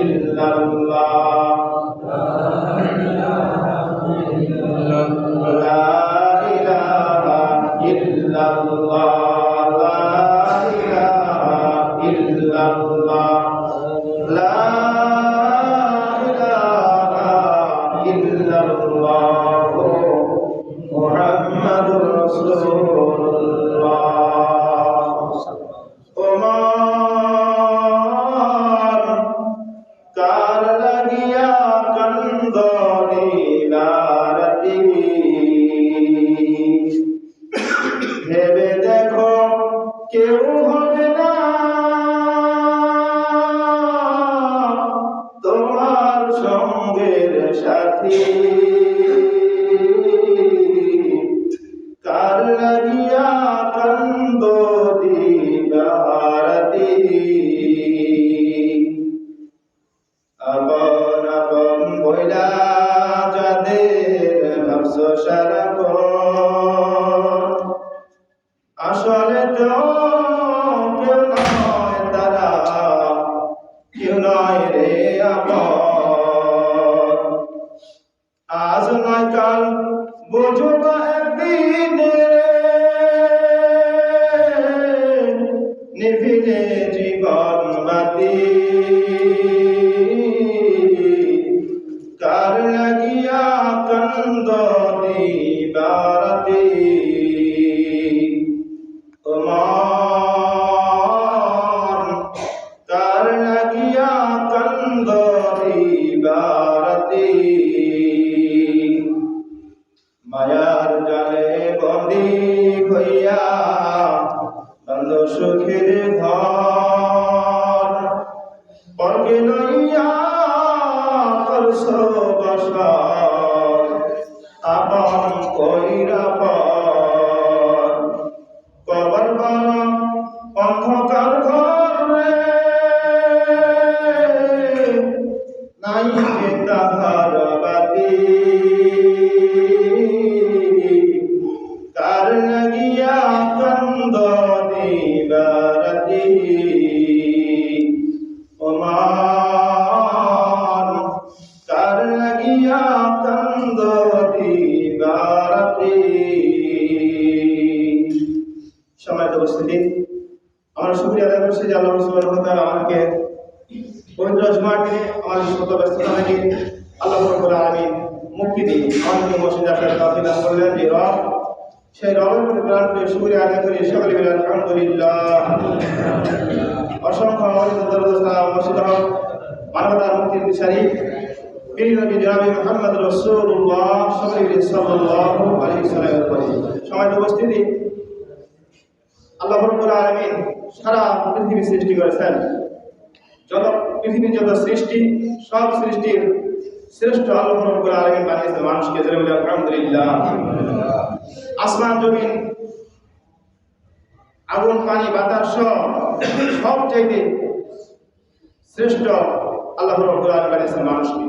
ইল্লাল্লাহ যে তাহার বাতি মসজিদে আসার তৌফিক দান করলেন, যে রব, সেই রবের প্রতি প্রাণ করে শুকরিয়া আদায় করি সকলে মিলে আলহামদুলিল্লাহ। অসংখ্য হক মানবতার মুক্তির দিশারি বীর নবী জনাবি মুহাম্মদ সারা সৃষ্টি শ্রেষ্ঠ আল্লাহ রব্বুল আলামিন বানিয়েছেন মানুষকে, জেনে বলে আলহামদুলিল্লাহ। আসমান, জমিন, আগুন, পানি, বাতাস সব সব চাইতে শ্রেষ্ঠ আল্লাহ রব্বুল আলামিন বানিয়েছেন মানুষকে।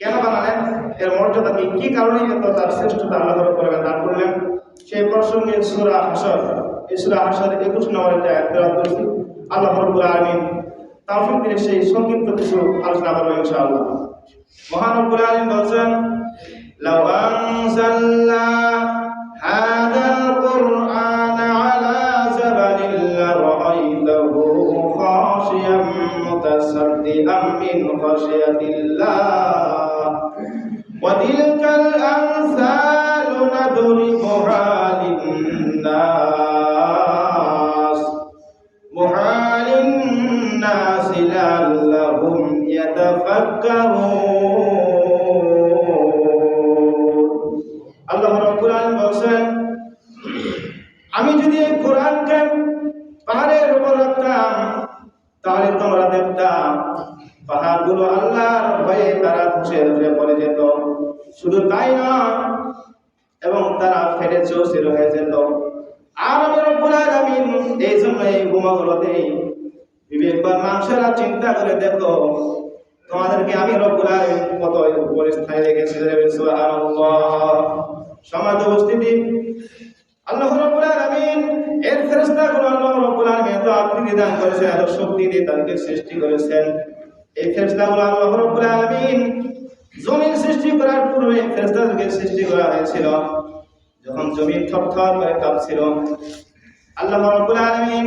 কেন বানালেন? এর মর্যাদা কি? কি কারণে এত তার শ্রেষ্ঠতা আল্লাহ রব্বুল আলামিন দান করলেন? সেই প্রসঙ্গে সূরা হাসর এই সূরা হাসর 21 নম্বর আয়াত তেলাওয়াত করেছি। আল্লাহ রব্বুল আলামিন তাওফিক দিয়ে সেই সংক্ষিপ্ত কিছু আলোচনা করবো ইনশাআল্লাহ মহান রব্বুল আলামিন বলছেন লাউ আনজালনা হাদাল কুরআন আলা জাবালিন লারাআইতাহু খাশিয়াম মুতাসাদ্দিআন মিন খাশিয়াতিল্লাহ وتلك الأمثال نضربها للناس আল্লাহ আলামিন বলেন আমি যদি এই কোরআনকে পাহাড়ের উপর রাখতাম, তাহলে তোমরা দেখতাম পাহাড়গুলো আল্লাহর ভয়ে তারা ধসে ধসে পড়ে যেত। শুধু তাই না এবং তারা ফেটে চৌচির হয়ে যেত। আর আমি রব্বুল আলামিন এই জন্য এই উপমাগুলো দেই বিবেকবান মানুষেরা চিন্তা করে দেখো তোমাদেরকে আমি রব্বুল আলামিন কত উপরে স্থায়ী রেখেছি সুবহানাল্লাহ। সমাজ উপস্থিতি। আল্লাহ রাব্বুল আলামিন এর ফেরেশতাগুলো আল্লাহ রাব্বুল আলামিন এত আকৃতি দান করেছেন এত শক্তি দিয়ে তাদেরকে সৃষ্টি করেছেন। এই ফেরেশতাগুলো আল্লাহ রাব্বুল আলামিন জমিন সৃষ্টি করার পূর্বে ফেরেশতাদেরকে সৃষ্টি করা হয়েছিল। যখন জমিন থরথর করে কাঁপছিল, আল্লাহ রাব্বুল আলামিন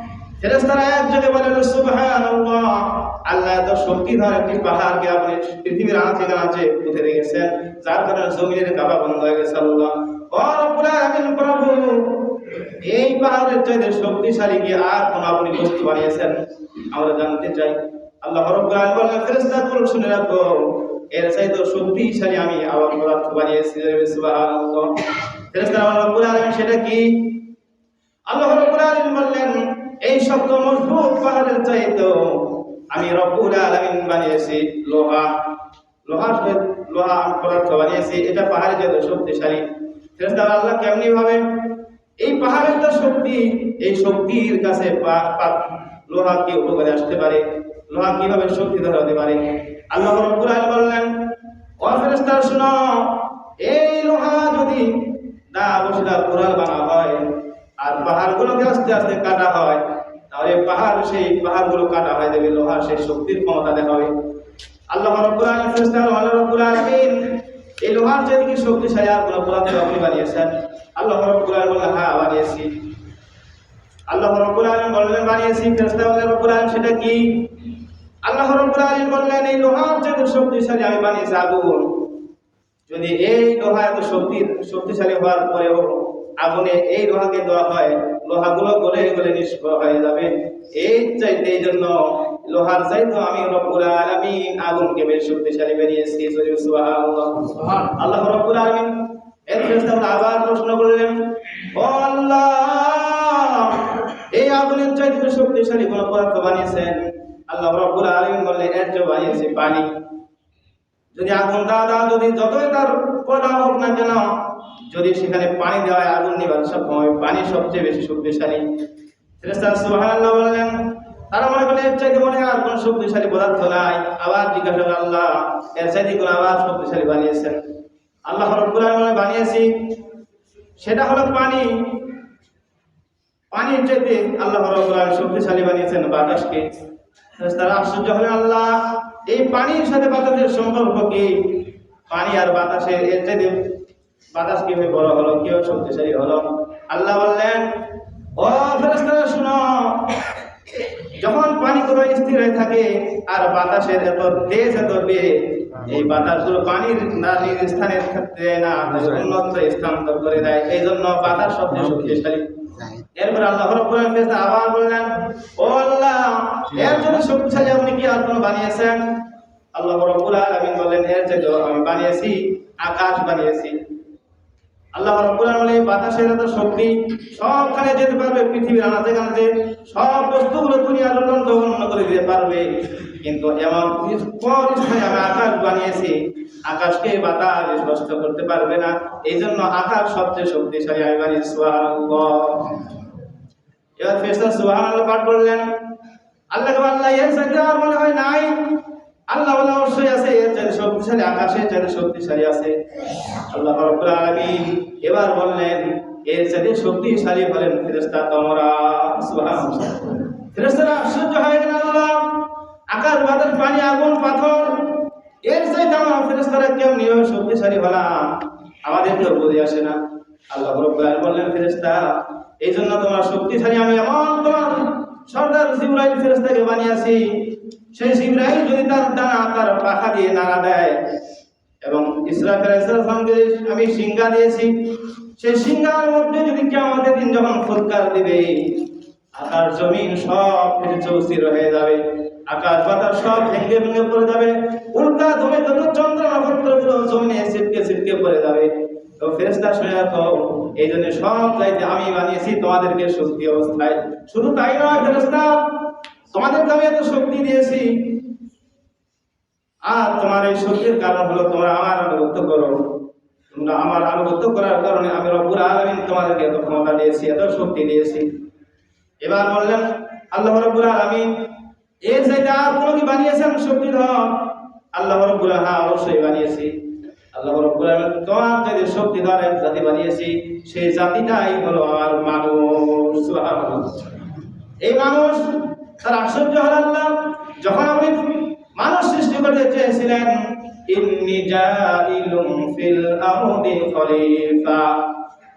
আল্লাহ আপনি পৃথিবীর যার কারণে এই পাহাড়ের শক্তিশালী কি আর কোন আপনি বস্তু বানিয়েছেন? আমরা জানতে চাই। আল্লাহ শুনে রাখো, এর চাইতে শক্তিশালী আমি আবার সেটা কি? আল্লাহ বললেন এই শব্দ মজবুত পাহাড়ের চাইতে আমি রব্বুল আলামিন বানিয়েছি লোহা। লোহা আমি পদার্থ বানিয়েছি, এটা পাহাড়ের চাইতে শক্তিশালী। ফেরেশতারা আল্লাহ কেমনি ভাবে? এই পাহাড়ের তো শক্তি, এই শক্তির কাছে লোহা কি উপকারে আসতে পারে? লোহা কীভাবে শক্তি ধরে হতে পারে? আল্লাহ রাব্বুল আলামিন বললেন, ও ফেরেশতারা, শুনো, এই লোহা যদি না বসিলা কোরাল বানা হয় আর পাহাড়গুলোকে আস্তে আস্তে কাটা হয়, তাহলে পাহাড়, সেই পাহাড়গুলো কাটা হয় দেবে লোহার সেই শক্তির ক্ষমতা দেখাবে আল্লাহ রাব্বুল আলামিন রাব্বুল আলামিন, এই লোহার চেয়ে কি শক্তিশালী আর কোনো পুরাতন আপনি বানিয়েছেন? আল্লাহ রাব্বুল আলামিন বললেন হ্যাঁ বানিয়েছি। আল্লাহ রাব্বুল আলামিন বললেন, বানিয়েছি। ফেরেশতা বললেন, রাব্বুল আলামিন, সেটা কি? আল্লাহ রাব্বুল আলামিন বললেন, এই লোহার চেয়ে শক্তিশালী আমি বানিয়েছি, আগুন। যদি এই লোহা এত শক্তি, শক্তিশালী হওয়ার পরেও আগুনে এই লোহাকে দেওয়া হয়, লোহাগুলো গলে গলে নিষ্প্র হয়ে যাবে। এই চাইতে এই জন্য লোহার চাইতে আমি রব্বুল আলামিন আগুনকে বেশ শক্তিশালী বেরিয়েছি আল্লাহ রব্বুল আলামিন আবার শক্তিশালী বানিয়েছেন? বানিয়েছি পানি। যদি আগুন দেওয়া যদি যতই তার প্রদান হোক না কেন যদি সেখানে পানি দেওয়া হয় আগুন নিবার সক্ষম হবে পানি সবচেয়ে বেশি শক্তিশালী। সুবহানাল্লাহ বললেন, তারা মনে করলেন, এর চাইতে মনে আর কোন শক্তিশালী পদার্থ নাই। আবার জিজ্ঞাসা আল্লাহ, এর চাইতে কোন আবার শক্তিশালী বানিয়েছেন? আল্লাহ রব্বুল আলামিন বানিয়েছি। সেটা হলো পানি। পানির চাইতে আল্লাহ রব্বুল আলামিন শক্তিশালী বানিয়েছেন বাতাসকে। তারা আশ্চর্য হলেন, আল্লাহ, এই পানির সাথে বাতাসের সম্পর্ক কি? পানি আর বাতাসের, এর চাইতে বাতাস কীভাবে বড় হলো কেউ শক্তিশালী হলো? আল্লাহ বললেন ও ফেরেশতারা শুনো। যখন পানি গুলো স্থির হয়ে থাকে আর বাতাসের এত তেজ এত বেগ এই বাতাসগুলো পানির নালীর স্থানের ক্ষেত্রে না উন্নত স্থানান্তর করে দেয়। এই জন্য বাতাস সবচেয়ে শক্তিশালী। এরপর আল্লাহ রাব্বুল আলামিন আবার বললেন ও আল্লাহ এর জন্য শক্তিশালী আপনি কি আর কোনো বানিয়েছেন? আল্লাহ রাব্বুল আলামিন বললেন এর জন্য আমি বানিয়েছি আকাশ বানিয়েছি। আল্লাহ রাব্বুল এই বাতাসের এত শক্তি, সবখানে যেতে পারবে, পৃথিবীর আনাচে কানাচে, সব বস্তুগুলো দুনিয়ার উন্নত উন্নত করে দিতে পারবে। কিন্তু এমন পর স্থানে আমি আকাশ বানিয়েছি, আকাশকে বাতাস স্পষ্ট করতে পারবে না। এই জন্য আকাশ সবচেয়ে শক্তিশালী, আমি সুবহানাল্লাহ। এবার ফেরেশতা সুবহানাল্লাহ পাঠ করলেন। আল্লাহ আল্লাহ এর চাইতে আর মনে হয় নাই। আল্লাহ অবশ্যই আছে, এর চাইতে শক্তিশালী আকাশের চাইতে শক্তিশালী আছে। আল্লাহ রাব্বুল আলামিন এবার বললেন, এর চাইতে শক্তিশালী হলেন ফেরেশতা তোমরা। সুবহানাল্লাহ। ফেরেশতারা আশ্চর্য হয়ে গেলেন, আল্লাহ আকাশ বাতাস পানি, আগুন, পাথর, এর চাইতে ফেরেশতারা কেমনি এভাবে শক্তিশালী হলাম আমাদের তো বুঝে আসে না। আল্লাহ রাব্বুল বললেন, ফেরেশতা এই জন্য তোমার শক্তিশালী আমি এমন তোমার সর্দার জিব্রাইল ফেরেশতাকে বানিয়েছি সেই জিব্রাইল যদি তার ডানা তার পাখা দিয়ে নাড়া দেয়, এবং ইসরাফামকে আমি সিংহা দিয়েছি, সেই সিংহার মধ্যে যদি কিয়ামতের দিন যখন ফুৎকার দিবে, আকাশ, জমিন সব কিছু চৌচির হয়ে যাবে, আকাশ বাতাস সব ভেঙে ভেঙে পড়ে যাবে, উল্কা ধমে যত চন্দ্র নক্ষত্রগুলো জমিনে ছিটকে ছিটকে পড়ে যাবে। তো ফেরেশতা শুনে রাখো, এই জন্য সব চাইতে আমি বানিয়েছি, তোমাদেরকে শক্তি অবস্থায়। শুধু তাই নয়, ফেরেশতা তোমাদেরকে আমি এত শক্তি দিয়েছি। আর তোমার এই শক্তির কারণ হলো তোমরা আমার আনুগত্য করো। তোমরা আমার আনুগত্য করার কারণে আমি রব্বুল আলামিন তোমাদেরকে এত ক্ষমতা দিয়েছি, এত শক্তি দিয়েছি। এবার বললেন, আল্লাহ রব্বুল আলামিন, এর চাইতে আর কোনো কি বানিয়েছেন শক্তিধর আল্লাহ রব্বুল হ্যাঁ অবশ্যই বানিয়েছি। আল্লাহ রব্বুল আলামিন, তোমার যদি শক্তিধর এক জাতি বানিয়েছি, সেই জাতিটাই হলো আমার মানুষ। এই মানুষ তার আশ্চর্য হল আল্লাহ, যখন আপনি মানুষ সৃষ্টি করতে চেয়েছিলেন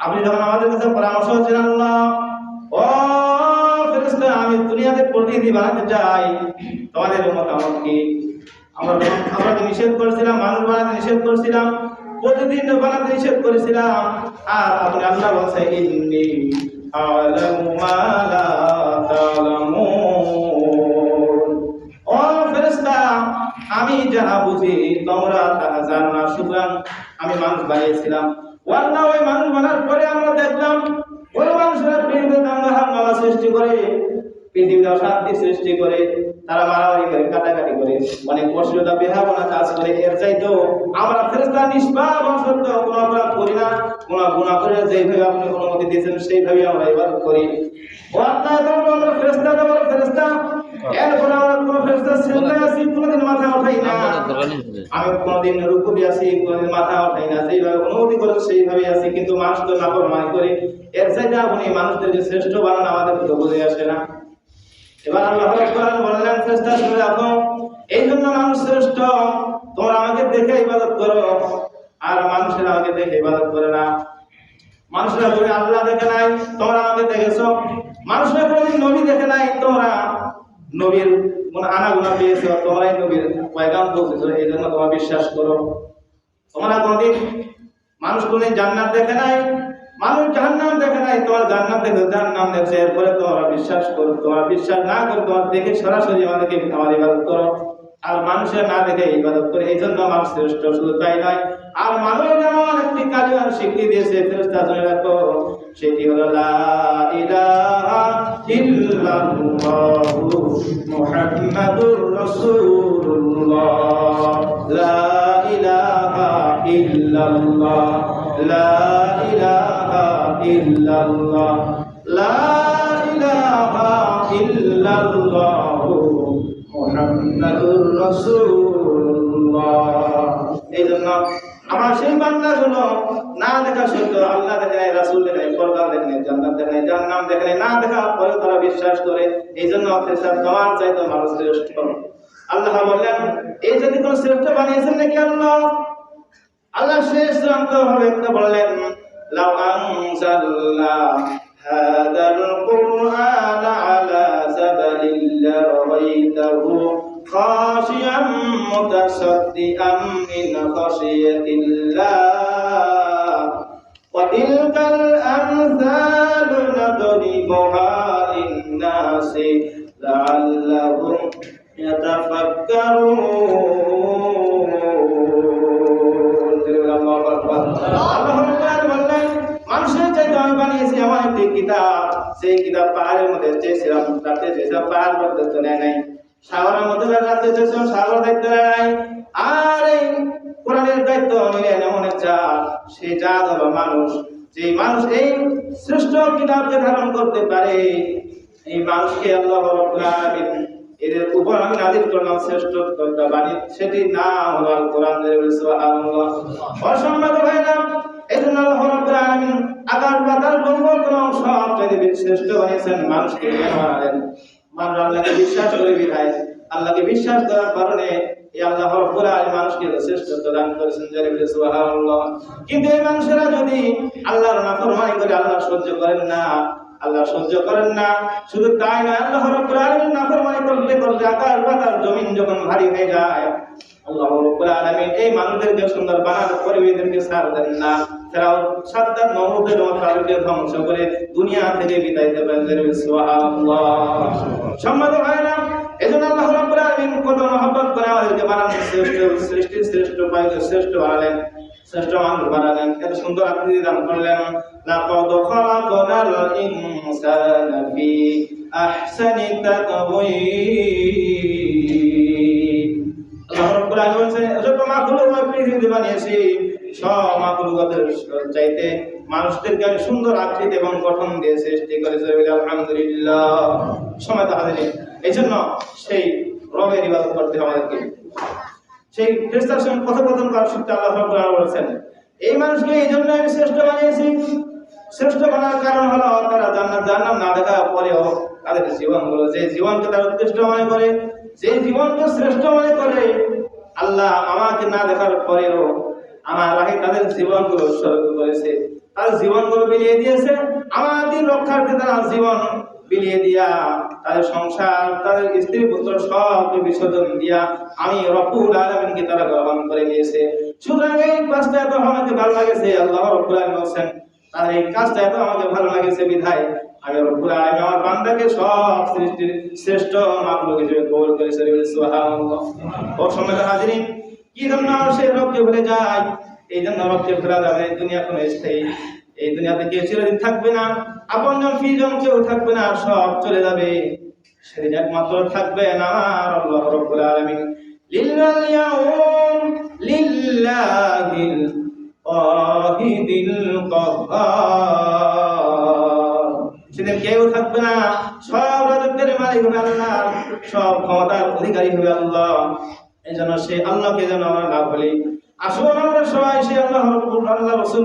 আপনি যখন আমাদের কাছে পরামর্শ হচ্ছেন আল্লাহ, ও আমি দুনিয়াতে প্রতিনিধি বানাতে চাই। তোমাদের মতামত কি? আমরা আমরা নিষেধ করেছিলাম, মানুষ বানাতে নিষেধ করেছিলাম, প্রতিদিন বানাতে নিষেধ করেছিলাম। আর আপনি আল্লাহ বলছে ইন্নি আলামু বানিয়েছিলাম। ওয়াল্লাহ, ওই মানুষ বানার পরে আমরা দেখলাম ওই মানুষেরা পৃথিবীতে দাঙ্গা হাঙ্গামা সৃষ্টি করে, পৃথিবীতে অশান্তি সৃষ্টি করে, তারা মারামারি করে, কাটাকাটি করে, অনেক অশ্লীলতা বেহাবনা কাজ করে। এর চাইতেও আমরা ফেরেস্তা নিষ্পাপ, অসত্য কোনো অপরাধ করি না। কোনো গুণা করে যেইভাবে আপনি অনুমতি দিয়েছেন সেইভাবে আমরা এবার করি। ও আল্লাহ আমরা ফেরেস্তা দেওয়ার ফেরেস্তা আমরা কোনো সেজদায় আছি কোনোদিন মাথা উঠাই না। আমি কোনোদিন রুকু দিয়ে আছি কোনোদিন মাথা উঠাই না। যেইভাবে অনুমতি করে সেইভাবে আছি। কিন্তু মানুষ তো নাফরমানি করে। এর চাইতে আপনি মানুষদেরকে শ্রেষ্ঠ বানান আমাদের তো বুঝে আসে না। এবার আল্লাহ রাব্বুল বললেন চেষ্টা করে রাখো এই জন্য মানুষ শ্রেষ্ঠ। তোমরা আমাকে দেখে ইবাদত করো আর মানুষেরা আমাকে দেখে ইবাদত করে না। মানুষরা বলে আল্লাহ দেখে নাই তোমরা আমাকে দেখেছ। মানুষরা কোনদিন নবী দেখে নাই তোমরা নবীর কোন আনা গুণা পেয়েছ নবীর পয়গাম এই জন্য বিশ্বাস করো। তোমরা মানুষ জান্নাত দেখে নাই, মানুষ দেখে নাই, তোমার দেখে দেখছে, এরপরে তোমরা বিশ্বাস করো বিশ্বাস না করো, তোমার দেখে সরাসরি আমাদেরকে আমার ইবাদত করো। আর মানুষের না দেখে ইবাদত করে, এই জন্য মানুষ শ্রেষ্ঠ, শুধু তাই নয়, আর একটি স্বীকৃতি দিয়েছে ফেরেস্তা রাখো, সেটি হলো লা ইলাহা ইল্লাল্লাহু মুহাম্মাদুর রাসূলুল্লাহ। লা ইলাহা ইল্লাল্লাহ। লা ইলাহা ইল্লাল্লাহ। লা ইলাহা ইল্লাল্লাহু মুহাম্মাদুর রাসূলুল্লাহ। এই জন্য আমার সেই বান্দাগুলো না দেখা সত্য আল্লাহ দেখে রাসূল দেখে নাই জান্নাত দেখে দেখে নাই না দেখা পরে তারা বিশ্বাস করে। এই জন্য ফেরেশতা তোমার চাইতে মানুষ শ্রেষ্ঠ। আল্লাহ বললেন, এই যদি কোন শ্রেষ্ঠ বানিয়েছেন নাকি আল্লাহ? আল্লাহ শেষ চূড়ান্ত ভাবে বললেন, লাউ আনজালনা হাদাল কুরআন আলা জাবালিন লারাইতাহু খাশিয়াম মুতাসাদ্দিআম মিন খাশিয়াতিল্লাহ। وتلك الأمثال نضربها للناس لعلهم মানুষের চাইতে আমি বানিয়েছি আমার একটি কিতাব সেই কিতাব পাহাড়ের মধ্যে চেয়েছিলাম রাতে চেয়েছিলাম পাহাড় করতে তো নেয় নাই সাগরের মধ্যে রাতে চেয়েছিলাম সাগর দায়িত্ব নেয় নাই আর সেই জাত হলো মানুষ। যে মানুষ এই শ্রেষ্ঠ কিতাবকে ধারণ করতে পারে, এই মানুষকে আল্লাহ এদের উপর আমি নাজিল করলাম শ্রেষ্ঠ বাণী। সেটি নাম হলো আল কোরআন সুবহানাল্লাহ অসম্মানিত ভাইরা এই জন্য আল্লাহ রাব্বুল আলামিন আকাশ পাতাল কোন সব যদি শ্রেষ্ঠ বানিয়েছেন, মানুষকে বানালেন মানুষ আল্লাহকে বিশ্বাস করে বিধায়। আল্লাহকে বিশ্বাস করার কারণে এই জমিন যখন ভারী হয়ে যায়, আল্লাহ এই মানুষদেরকে সুন্দর বানানোর পরে এদেরকে ছাড় দেন না। তাদেরকে ধ্বংস করে দুনিয়া থেকে বিদায় দেবেন সুবহানাল্লাহ। সম্মানিত এজন্য শ্রেষ্ঠ সৃষ্টির শ্রেষ্ঠ শ্রেষ্ঠ শ্রেষ্ঠ বানালেন। সুন্দর বানিয়েছি। চাইতে মানুষদেরকে আমি সুন্দর আকৃতি এবং গঠন দিয়ে সৃষ্টি করেছে। আলহামদুলিল্লাহ। সময় তো হাজির এই জন্য সেই রবের ইবাদত করতে হবে আমাদেরকে। সেই খ্রিস্টার সঙ্গে কথোপকথন করার সূত্রে আল্লাহ রাব্বুল বলেছেন, এই মানুষকে এই জন্য আমি শ্রেষ্ঠ বানিয়েছি। শ্রেষ্ঠ বানার কারণ হলো তারা জান্নাত জান্নাত না দেখা পরেও তাদের জীবনগুলো, যে জীবনকে তারা উৎকৃষ্ট মনে করে, যে জীবনকে শ্রেষ্ঠ মনে করে, আল্লাহ আমাকে না দেখার পরেও আমার রাহে তাদের জীবনগুলো উৎসর্গ করেছে। তার জীবনগুলো বিলিয়ে দিয়েছে। আমাদের রক্ষার্থে তারা জীবন বিলিয়ে দিয়া, তাদের সংসার, তাদের স্ত্রী পুত্র সব বিসর্জন দিয়া আমি রব্বুল আলামিনকে তারা গ্রহণ করে নিয়েছে। সুতরাং এই কাজটা এত আমাকে ভালো লাগেছে, আল্লাহ রব্বুল আলামিন বলছেন তার এই কাজটা এত আমাকে ভালো লাগেছে বিধায়, আমি রব্বুল আলামিন আমার বান্দাকে সব সৃষ্টির শ্রেষ্ঠ মাকলুক হিসেবে কবুল করেছে সুবহানাল্লাহ। হাজিরিন, কি জন্য সেই রবকে ভুলে যাই এই জন্য রবকে ভোলা যাবে, দুনিয়া কোনো স্থায়ী এই দুনিয়াতে কেউ চিরদিন থাকবে না আপনজন প্রিয়জন কেউ থাকবে না, আর সব চলে যাবে। সেদিন একমাত্র থাকবে না আল্লাহ রব্বুল আলামিন। লিল্লাল ইয়াউম, লিল্লাহিল ওয়াহিদিল কাহ্হার। সেদিন কেউ থাকবে না, সব রাজত্বের মালিক হবে আল্লাহ, সব ক্ষমতার অধিকারী হবে আল্লাহ। এই জন্য সেই আল্লাহকে যেন আমরা না বলি। আসুন আমরা সবাই সেই আল্লাহ আল্লাহ রসুল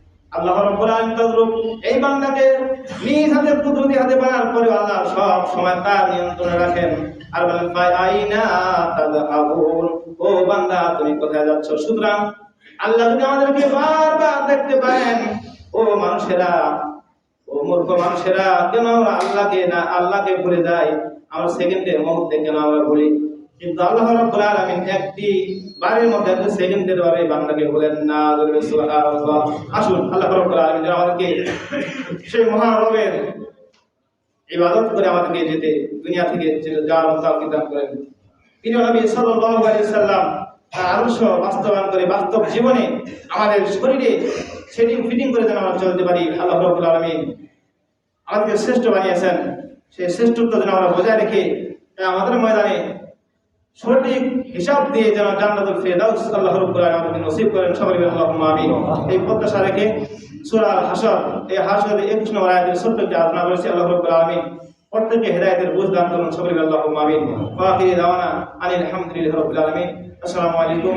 এই বান্দাকে নিজ হাতে হাতে সব সময় তার নিয়ন্ত্রণে রাখেন। আর ও বান্দা, তুমি কোথায় যাচ্ছ? আল্লাহ বারবার দেখতে পারেন, ও মানুষেরা, ও মূর্খ মানুষেরা, কেন আমরা আল্লাহকে না আল্লাহকে ভুলে যাই? আমরা সেকেন্ডে মুহূর্তে কেন আমরা ভুলি? কিন্তু আল্লাহ রাব্বুল আলামিন একটি বারের মধ্যে একটি সেকেন্ডের বারে বান্দাকে ভুলেন না বলবে সুবহানাল্লাহ আসুন, আল্লাহ রাব্বুল আলামিন আমাদেরকে সেই মহান রবের ইবাদত করে আমাদেরকে যেতে, দুনিয়া থেকে যাওয়ার মতো তাওফিক দান করেন। তিনি নবী সাল্লাল্লাহু আলাইহি সাল্লাম, তার আদর্শ বাস্তবায়ন করে বাস্তব জীবনে আমাদের শরীরে সেটি ফিটিং করে যেন আমরা চলতে পারি, আল্লাহ রাব্বুল আলামিন আমাদেরকে শ্রেষ্ঠ বানিয়েছেন। সেই শ্রেষ্ঠত্ব যেন আমরা বজায় রেখে আমাদের ময়দানে সঠিক হিসাব দিয়ে যেন জান্নাতুল ফেরদাউস আল্লাহ রাব্বুল আলামিন নসিব করেন বলেন আল্লাহুম্মা আমিন। এই প্রত্যাশা রেখে সূরা আল হাসর এই হাসরের 21 নম্বর আয়াতের ছোট্ট একটি আলোচনা করেছি, আল্লাহ রাব্বুল আলামিন প্রত্যেককে হেদায়েতের বুঝ দান করুন বলেন আল্লাহুম্মা আমিন। ওয়া আখিরি দাওয়ানা আনিল হামদুলিল্লাহি রাব্বিল আলামিন। আসসালামু আলাইকুম।